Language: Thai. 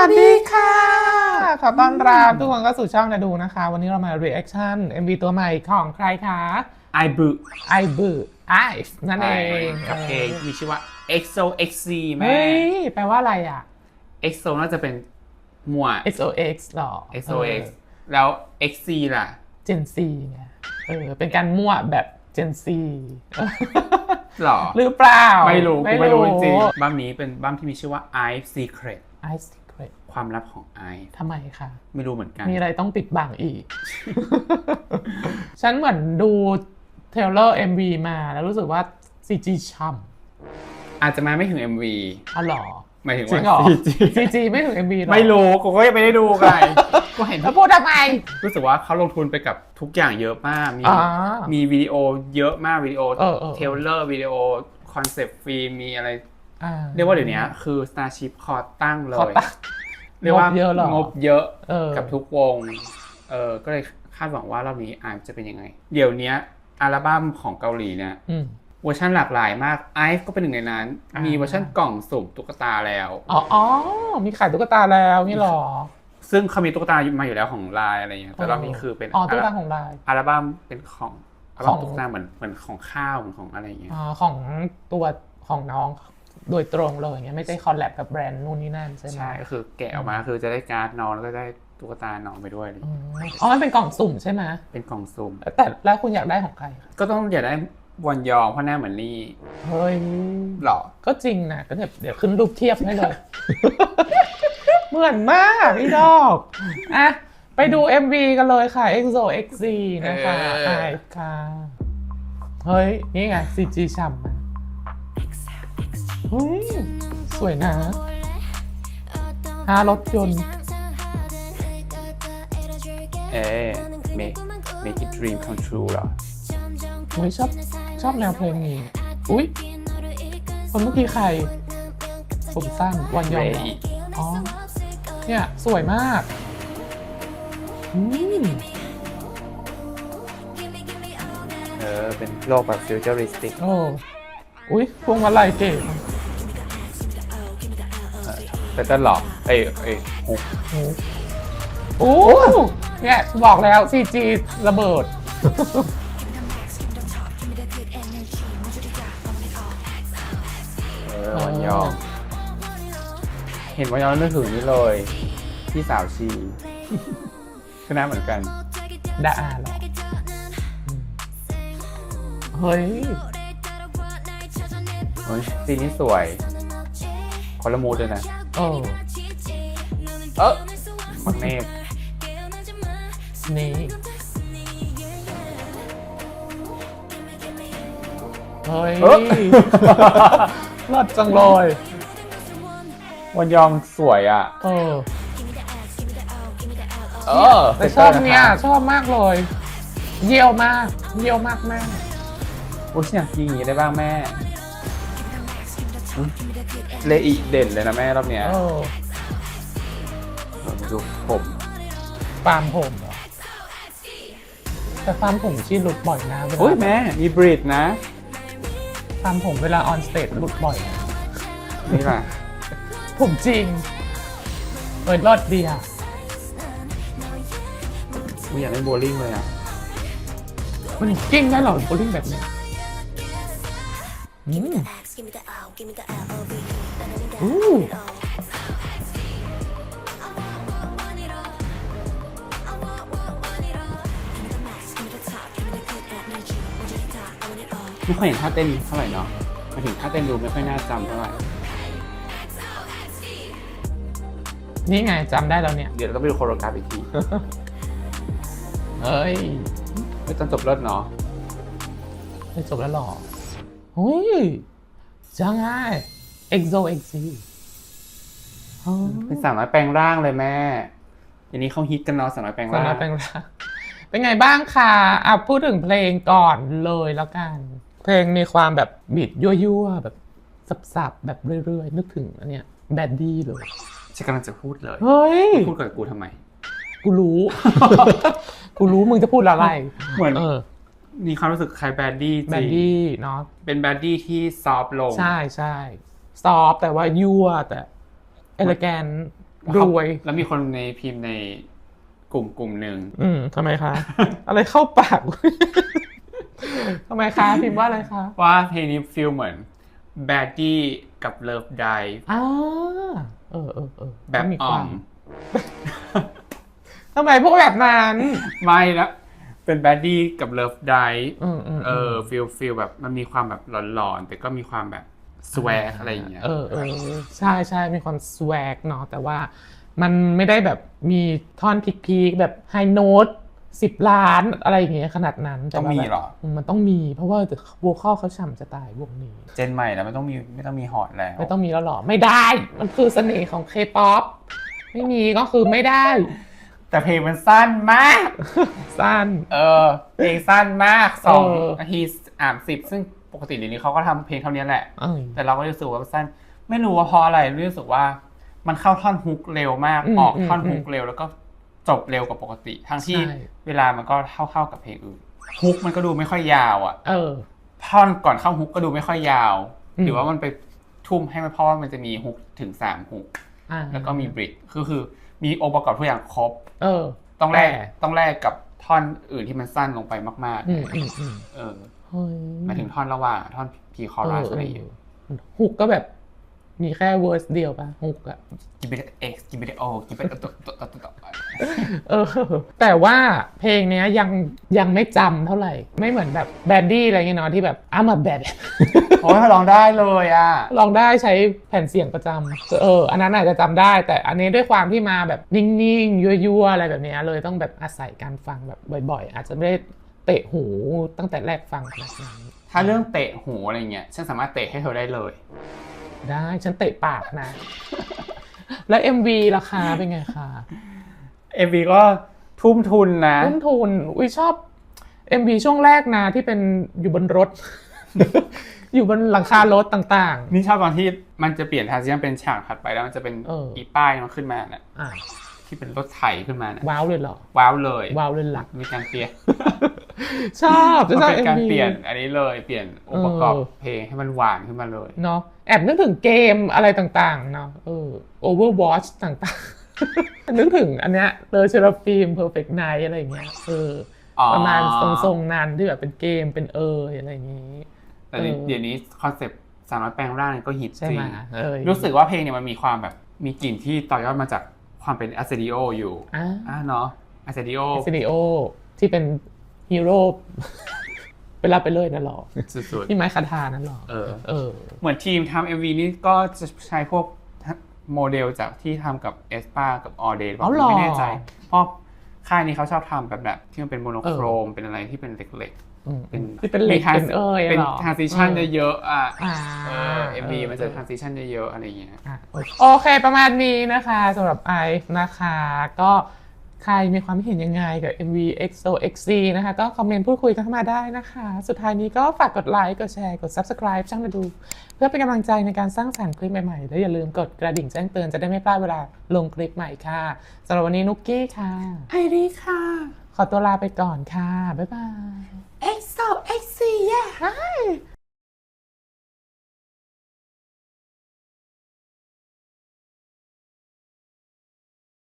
วัสดีค่ะ ขอต้อนรับทุกคนเข้าสู่ช่องนาดูนะคะ วันนี้เรามา reaction MV ตัวใหม่ของใครคะไอบึไอบือไอฟ์นั่นเองกับเพลงมีชื่อว่า EXO XC แม่เฮ้ยแปลว่าอะไรอะ EXO น่าจะเป็นหมวด XOX หรอ XOX แล้ว XC ล่ะเจนซีไงเออเป็นการมั่วแบบเจนซีหรอหรือเปล่า ไม่รู้กูไม่รู้จริงๆบ้ามนี้เป็นบ้ามที่มีชื่อว่า I Secret ไอซีเครตความลับของ I ทำไมคะ ไม่รู้เหมือนกัน มีอะไรต้องปิดบังอีก ฉันเหมือนดูเทรลเลอร์ MV มาแล้วรู้สึกว่า CG ช่ำอาจจะมาไม่ถึง MV อ๋อเหรอหมายถึงจริว่างเหรอ CG CG ไม่ถึง MV หรอไม่รู้กูก็ยังไม่ได้ดูไงกูเห็นแล้วพูดทำไม รู้สึกว่าเขาลงทุนไปกับทุกอย่างเยอะมาก มีอ่ามีวิดีโอเยอะมากวิดีโอเออเออ เทเลอร์วิดีโอคอนเซปต์ฟิล์มมีอะไรอ่ เรียกว่าเดี๋ยวนี้คือ Starship คอตั้งเลขอยตั้งเรียกว่างบเยอะเหรองบเยอะเออกับทุกวง เออก็เลยคาดหวังว่ารอบนี้อาจะเป็นยังไง เดี๋ยวนี้อัลบั้มของเกาหลีเนี่ยอืมเวอร์ชันหลากหลายมากไอฟ์ก็เป็นหนึ่งในนั้นอ่ามีมีเวอร์ชันกล่องสุ่มตุ๊กตาแล้วอ๋ออ๋อ มีขายตุ๊กตาแล้วนี่หรอ ซึ่งเขามีตุ๊กตามาอยู่แล้วของลายอะไรเงี้ยแต่รอบนี้คือเป็นอ๋อตุ๊กตาของลายอัลบั้มเป็นของอัลบั้ขมองตุ๊กตาเหมือนเหมือนของข้าวเหมือนของอะไรเงี้ยอ๋อของตัวของน้อง โดยตรงเลยอย่างเงี้ยไม่ได้คอลแลบกับแบรนด์นู่นนี่นั่นใช่ไหมใช่ก็คือแกะออกมาคือจะได้การ์ดน้องแล้วก็ได้ตุ๊กตาน้องไปด้วยเลยอืมอ๋อมันเป็นกล่องสุ่มใช่ไหมเป็นกล่องสุ่มแต่แล้วคุณอยากได้ของใครคะก็ต้องอย่าได้วันยองเพราะหน้าเหมือนนี่เฮ้ยหรอก็จริงนะก็เดี๋ยวเดี๋ยวขึ้นรูปเทียบให้เลยเหมือนมากพี่ดอกอะไปดู MV กันเลยค่ะ EXO XZ นะคะเออไอค่ะเฮ้ย นี่ไง CG ฉ่ำมา เฮ้ย สวยนะฮารถยนต์ เอ๊ะ make make it dream come true เหรอเฮ้ยชอบชอบแนวเพลงนี้ อุ๊ยคนเมื่อกี้ใคร ผมสั้นวันยองเหรอ Ray อ๋อ เนี่ย สวยมากอืมเออ เป็นโลกแบบ futuristic โอ้อุ๊ยพวงมาลัยเก๋มาก แต่ต้นหรอเอ้ยเอ้ยฮุกโอ้เนี่ยบอกแล้ว CG ระเบิด เออวันยอง เห็นวันยองแล้วนึกถึงนี่เลย พี่สาวชีก็น่าเหมือนกันดาอาเหรออืมเฮ้ยเฮ้ยซีนนี้สวยคนละมูดเลยนะ เออเออมักเนบนี่เฮ้ยเออ รอดจังเลยวันยองสวยอะ เออเออแต่ชอบเนี่ยชอบมากเลย เยี่ยวมากเยี่ยวมากแม่โอ้ยอยากยิงอย่างนี้ได้บ้างแม่อุ๊ย เลอีเด่นเลยนะแม่รอบเนี้ยเออดูผมฟาร์มผมเหรอแต่ฟาร์มผมที่หลุดบ่อยนะเวโอ้ยลาแม่มีบริดนะฟาร์มผมเวลาออนสเตจหลุดบ่อยนะนี่ล่ะผมจริงเอ้ยรอดดีอะไม่อยากเล่นโบว์ลิ่งเลยอะมันกิ้งได้เหรอโบลิ่งแบบนี้อืมอู้ ไม่ค่อยเห็นท่าเต้นเท่าไหร่เนาะหมายถึงท่าเต้นดูไม่ค่อยน่าจำเท่าไหร่ นี่ไงจำได้แล้วเนี่ย เดี๋ยวเราต้องไปดูโคโรกราฟอีกทีเฮ้ยไม่ต้องจบเลิศเนาะไม่จบแล้วหรอเฮ้ยจังไง EXO XZ อ๋อเป็นสาวน้อยแปลงร่างเลยแม่อันนี้เขาฮิตกันเนาะสาวน้อยแปลงสาร่างระเป็นไรเป็นไงบ้างคะอะพูดถึงเพลงก่อนเลยแล้วกัน เพลงมีความแบบบิดยั่วๆแบบสับๆแบบเรื่อยๆ นึกถึงอันเนี้ยแบดดี้เลยฉันกำลังจะพูดเลยเฮ้ยพูดกับกูทำไม กูรู้ กูรู้มึงจะพูดอะไร เหมือนเออมีความรู้สึกคล้ายแบดดี้จแบริดงดี้เนาะเป็นแบดดี้ที่ซอฟต์ลง ใช่ใช่ ซอฟแต่ว่ายั่วแต่เอลแกนรวยแล้วมีคนในพิมพ์ในกลุ่มกลุ่มหนึ่งอืมทำไมคะ อะไรเข้าปากทำไมคะพิมพ์ว่าอะไรคะว่าเพลงนี้ฟีลเหมือน b a d d y กับ Love Die อ่าเออเออเออแบบก็มีอ่คอวามมทำไมพวกแบบนั้นไม่แล้วเป็น b a d d y กับ Love Die อืมอืมเออฟีลฟีลแบบมันมีความแบบหลอนๆแต่ก็มีความแบบ สวกอะไรอย่างเงี้ยเออเออใช่ใช่มีความสวกเนาะแต่ว่ามันไม่ได้แบบมีท่อนพีคๆแบบไฮโน้ตสิบล้านอะไรอย่างเงี้ยขนาดนั้นแต่ต้องว่ามีแบบเหรอ มันต้องมี เพราะว่าโวคอลเขาฉ่ำจะตายวงนี้ เจนใหม่แล้วไม่ต้องมีไม่ต้องมีฮอตแล้ว ไม่ต้องมีแล้วหรอ ไม่ได้ มันคือเสน่ห์ของเคป๊อปไม่มีก็คือไม่ได้ แต่เพลงมันสั้นมาก สั้น เออ เพลงสั้นมากสองเออนาทีอ่ามสิบซึ่ง ปกติเดี๋ยวนี้เขาก็ทำเพลงเท่านี้แหละเอ้ยแต่เราก็รู้สึกว่ามันสั้น ไม่รู้ว่าเพราะอะไรรู้สึกว่า มันเข้าท่อนฮุกเร็วมากอืมออกท่อนอืมฮุกเร็วแล้วก็จบเร็วกว่าปกติ ทั้งที่ใช่เวลามันก็เท่าๆกับเพลงอื่นฮุกมันก็ดูไม่ค่อยยาวอะเออท่อนก่อนเข้าฮุกก็ดูไม่ค่อยยาวอืมหรือว่ามันไปทุ่มให้มันเพราะว่ามันจะมีฮุกถึงสามฮุกอ่าแล้วก็มีบริดคือคือมีองค์ประกอบทุกอย่างครบ เออ ต้องแลกแต่ต้องแลกกับท่อนอื่นที่มันสั้นลงไปมากอืมอืมอืมๆเออเฮ้ย หมายถึงท่อนระหว่างท่อนพีคอรัสอะไรอย่างเงี้ยฮุกก็แบบมีแค่เวอร์สเดียวป่ะฮุกอะกินไปเอ็กซ์กินไปโอกินไปตัวตัวตัวตัวเออแต่ว่าเพลงเนี้ยยังยังไม่จำเท่าไหร่ ไม่เหมือนแบบแบนดี้อะไรเงี้ยเนาะที่แบบอ้ามาแบดโอ้ยร้องได้เลยอะลองได้ใช้แผ่นเสียงประจำเออ อันนั้นอาจจะจำได้ แต่อันนี้ด้วยความที่มาแบบนิ่งๆยั่วๆอะไรแบบเนี้ยเลยต้องแบบอาศัยการฟังแบบบ่อย ๆ อาจจะไม่ได้เตะหูตั้งแต่แรกฟังขนาดนั้นถ้าเรื่องเตะหูอะไรเงี้ยฉันสามารถเตะให้เธอได้เลย ได้ฉันเตะปากนะ แล้ว MV ราคาเป็นไงคะเอ็มวีก็ทุ่มทุนนะต้นทุนอุ้ยชอบ MV ช่วงแรกนะที่เป็นอยู่บนรถ อยู่บนหลังคารถต่างนี่ชอบตอนที่มันจะเปลี่ยนทางซีนเป็นฉากถัดไปแล้วมันจะเป็นเอออีป้ายมันขึ้นมาน่ะๆอะที่เป็นรถไถขึ้นมาน่ะว้าวเลยเหรอว้าวเลยว้าวเลยหลักมีการเปลี่ยน ชอบจะมันชอบเป็นการ MV เปลี่ยนอันนี้เลยเปลี่ยนองค์ประกอบเออเพลงให้มันหวานขึ้นมาเลยเนาะแอบนึกถึงเกมอะไรต่างๆเนาะเออ Overwatch ต่างๆ นึกถึงอันเนี้ยเลอเชอร์ฟิล์ม Perfect Night อะไรอย่างเงี้ยเออออ๋อประมาณทรงๆนั้นที่แบบเป็นเกมเป็นเอออะไรอย่างงี้ แต่เดี๋ยวเออเดี๋ยวนี้คอนเซปต์สามร้อยแปลงร่างเนี่ยก็ฮิตใช่จริไหมงเออรู้สึกว่าเพลงเนี่ยมันมีความแบบมีกลิ่นที่ต่อยอดมาจากความเป็นอัสเซดิโออยู่อะอะเนาะอัสเซดิโอสตูดิโอที่เป็น ฮีโร่เวลาไปเลยนั่นหรอสุดที่ไม้คาทานั่นหรอๆเออเออ เหมือนทีมทำเอ็มวีนี่ก็จะใช้พวกโมเดลจากที่ทำกับเอสปากับออเดย์อ๋อเหรอไม่แน่ใจ เพราะค่ายนี้เขาชอบทำแบบแบบ ที่มันเป็นโมโนเออโครมเป็นอะไรที่เป็นเหล็กอืมๆเป็นที่เป็นเหล็กมี trans- เป็นเอ่ยเป็นเหรอทรานซิชันเออเยอะๆอะอ่าเออเอ็มวีมันจะทรานซิชันเยอะๆอะไรอย่างเงี้ยอะโอเคประมาณนี้นะคะสำหรับไอซ์นะคะก็ ใครมีความเห็นยังไงกับ MV XO XC นะคะ ก็คอมเมนต์พูดคุยกันเข้ามาได้นะคะ สุดท้ายนี้ก็ฝากกดไลค์ กดแชร์ กด Subscribe ช่างมาดู เพื่อเป็นกำลังใจในการสร้างสรรค์คลิปใหม่ๆ และอย่าลืมกดกระดิ่งแจ้งเตือนจะได้ไม่พลาดเวลาลงคลิปใหม่ค่ะสำหรับวันนี้นุกกี้ค่ะไอรีค่ะ ขอตัวลาไปก่อนค่ะ บ๊ายบาย XO XC yeah